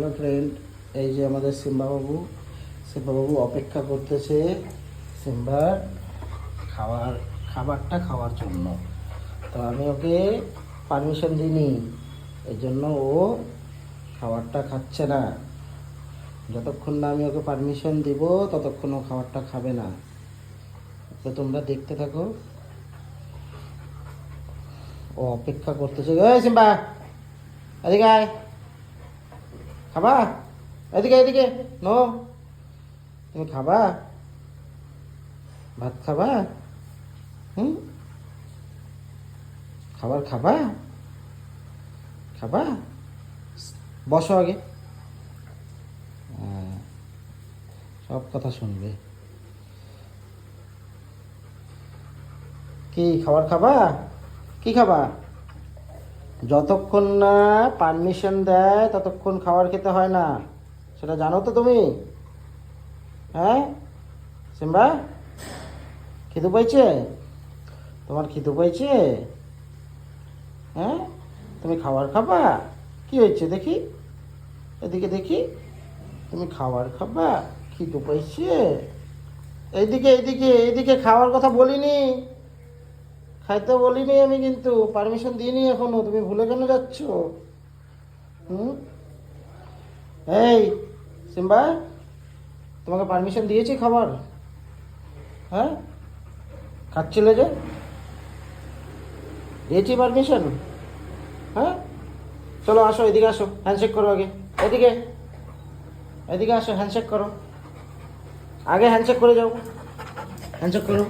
Hello friend এই যে আমাদের সিম্বাবাবু সিম্বাবাবু অপেক্ষা করতেছে সিম্বার খাওয়ার, খাবারটা খাওয়ার জন্য। তো আমি ওকে পারমিশন দিইনি, এই জন্য ও খাবারটা খাচ্ছে না। যতক্ষণ না আমি ওকে পারমিশন দিব, ততক্ষণ ও খাবারটা খাবে না। তো তোমরা দেখতে থাকো। ও অপেক্ষা করতেছে। সিম্বা, এদিকে খাবা? এদিকে এদিকে। নো। তুমি খাবা? ভাত খাবা? হুম? খাবার খাবা? খাবা? বসো আগে। হ্যাঁ, সব কথা শুনবে। কি খাবার খাবা? কি খাবা? যতক্ষণ না পারমিশন দেয়, ততক্ষণ খাবার খেতে হয় না। সেটা জানো তো তুমি? হ্যাঁ? সিম্বা? খিদু পাইছে তোমার খিদু পাইছে হ্যাঁ? তুমি খাবার খাবা? কি হয়েছে দেখি? এদিকে দেখি। তুমি খাবার খাবা? খিদু পাইছে এইদিকে এইদিকে এইদিকে খাওয়ার কথা বলিনি। খাইতে বলিনি আমি কিন্তু। পারমিশন দিইনি এখনও। তুমি ভুলে কেন যাচ্ছ? হুম? এই, সিম্বা, তোমাকে পারমিশন দিয়েছি খাবার। হ্যাঁ? খাচ্ছিলে যে? দিয়েছি পারমিশন হ্যাঁ? চলো আসো, এদিকে আসো। হ্যান্ডশেক করো আগে। এদিকে। এদিকে আসো হ্যান্ডশেক করো। আগে হ্যান্ডশেক করে যাও। হ্যান্ডশেক করো।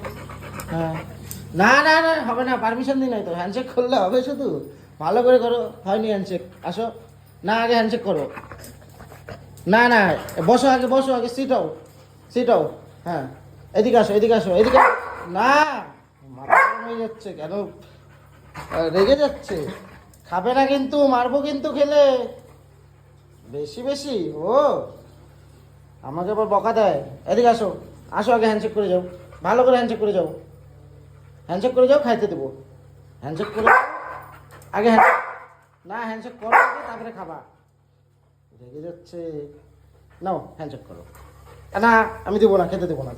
হ্যাঁ। না না না, হবে না পারমিশন দিই নাই তো হ্যান্ডশেক করলে হবে শুধু। ভালো করে করো হয়নি হ্যান্ডশেক আসো। না, আগে হ্যান্ডশেক করো। না না, বসো আগে বসো আগে সিট হও সিট হও হ্যাঁ। এদিকে আসো এদিকে আসো, এদিকে না হয়ে যাচ্ছে কেন? রেগে যাচ্ছে। খাবে না কিন্তু, মারবো কিন্তু খেলে। বেশি বেশি, ও। আমাকে আবার বকা দেয়। এদিকে আসো আসো আগে হ্যান্ডশেক করে যাও। ভালো করে হ্যান্ডশেক করে যাও। হ্যান্ডশেক করে যাও, খাইতে দেবো। হ্যান্ডশেক করে। আগে হ্যান্ড না হ্যান্ডশেক করো আগে, তারপরে খাবা। রেগে যাচ্ছে। নাও হ্যান্ডশেক করো। না, আমি দেবো না, খেতে দেবো না।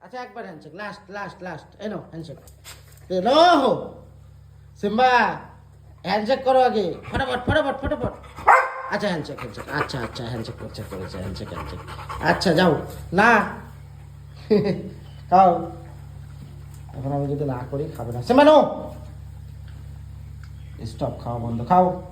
আচ্ছা একবার হ্যান্ডশেক লাস্ট লাস্ট লাস্ট এই নাও হ্যান্ডশেক নো সিম্বা হ্যান্ডশেক করো আগে। ফটাফট ফটাফট ফটাফট। আচ্ছা হ্যান্ডশেক হ্যান্ডশেক আচ্ছা আচ্ছা হ্যান্ডশেক করছে, করেছে হ্যান্ডশেক হ্যান্ডশেক আচ্ছা যাও। না। খাও। এখন আমি যদি না করি খাবে না। সে মানো! স্টপ খাওয়া বন্ধ। খাও।